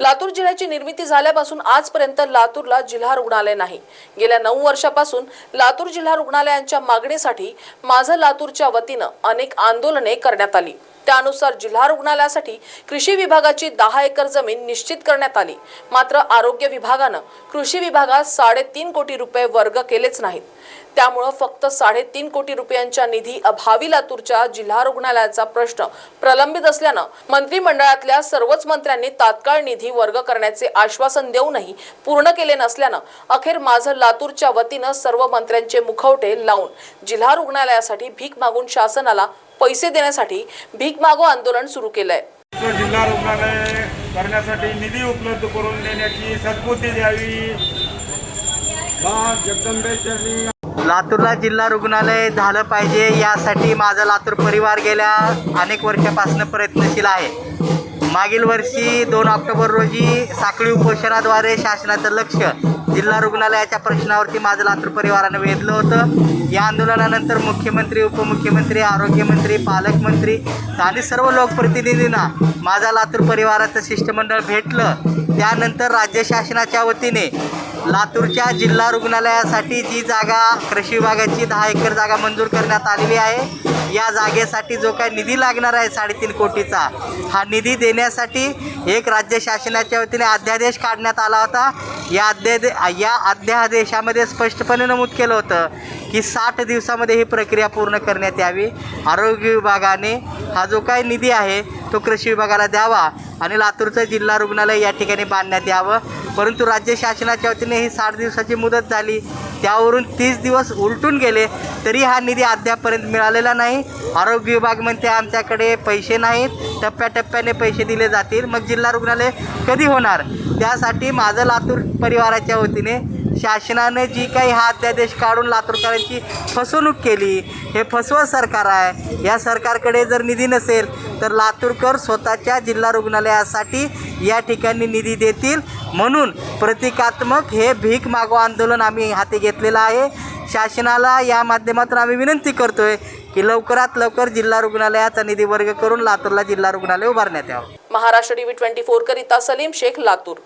लातूर जिल्ह्याची निर्मिती झाल्यापासून आजपर्यंत लातूरला जिल्हा रुग्णालय नाही. गेल्या नऊ वर्षापासून लातूर जिल्हा रुग्णालयांच्या मागणीसाठी माझं लातूरच्या वतीनं अनेक आंदोलने करण्यात आली. त्यानुसार जिल्हा रुग्णालयासाठी कृषी विभागाची दहा एकर जमीन निश्चित करण्यात आली. मात्र आरोग्य विभागानं कृषी विभागात साडेतीन कोटी रुपये वर्ग केलेच नाहीत. त्यामुळं फक्त साडेतीन कोटी रुपयांच्या निधी अभावी लातूरच्या जिल्हा रुग्णालयाचा प्रश्न प्रलंबित असल्यानं मंत्रिमंडळातल्या सर्वच मंत्र्यांनी तात्काळ निधी वर्ग करण्याचे आश्वासन देऊनही पूर्ण केले नसल्यानं अखेर माझं लातूरच्या वतीनं सर्व मंत्र्यांचे मुखवटे लावून जिल्हा रुग्णालयासाठी भीक मागून शासनाला पैसे देण्यासाठी भीक मागो आंदोलन सुरू केलंय. तो जिल्हा रुग्णालय करण्यासाठी निधी उपलब्ध करून देण्याची सद्बुद्धी द्यावी. बा जगदंबे चरणी लातूरला जिल्हा रुग्णालय झालं पाहिजे यासाठी माझा लातूर परिवार गेल्या अनेक वर्षापासून प्रयत्नशील आहे. मागील वर्षी दोन ऑक्टोबर रोजी साखळी उपोषणाद्वारे शासनाचं लक्ष जिल्हा रुग्णालयाच्या प्रश्नावरती माझं लातूर परिवारानं वेधलं होतं. या आंदोलनानंतर मुख्यमंत्री उपमुख्यमंत्री आरोग्यमंत्री पालकमंत्री आणि सर्व लोकप्रतिनिधींना माझा लातूर परिवाराचं शिष्टमंडळ भेटलं. त्यानंतर राज्य शासनाच्या वतीने लातूरच्या जिल्हा रुग्णालयासाठी जी जागा कृषी विभागाची दहा एकर जागा मंजूर करण्यात आलेली आहे या जागेसाठी जो काही निधी लागणार आहे साडेतीन कोटीचा हा निधी देण्यासाठी एक राज्य शासनाच्या वतीने अध्यादेश काढण्यात आला होता. या अध्यादे या अध्यादेशामध्ये स्पष्टपणे नमूद केलं होतं की साठ दिवसामध्ये ही प्रक्रिया पूर्ण करण्यात यावी. आरोग्य विभागाने हा जो काही निधी आहे तो कृषी विभागाला द्यावा आणि लातूरचं जिल्हा रुग्णालय या ठिकाणी बांधण्यात यावं. परंतु राज्य शासनाच्या वतीने ही साठ दिवसाची मुदत झाली. त्यावरून तीस दिवस उलटून गेले तरी हा निधी अद्यापर्यंत मिळालेला नाही. आरोग्य विभाग म्हणते आमच्याकडे पैसे नाहीत. टप्प्याटप्प्याने पैसे दिले जातील. मग जिल्हा रुग्णालय कधी होणार? त्यासाठी माझं लातूर परिवाराच्या वतीने शासनाने जी काही हा अध्यादेश काढून लातूरकरांची फसवणूक केली हे फसवं सरकार आहे. या सरकारकडे जर निधी नसेल तर लातूरकर स्वतःच्या जिल्हा रुग्णालयासाठी या ठिकाणी निधी देतील. म्हणून प्रतिकात्मक हे भीक मागो आंदोलन आम्ही हाती घेतलेलं आहे. शासनाला या माध्यमातून आम्ही विनंती करतो आहे की लवकरात लवकर जिल्हा रुग्णालयाचा निधी वर्ग करून लातूरला जिल्हा रुग्णालय उभारण्यात यावं. महाराष्ट्र टीव्ही ट्वेंटी फोर करिता सलीम शेख लातूर.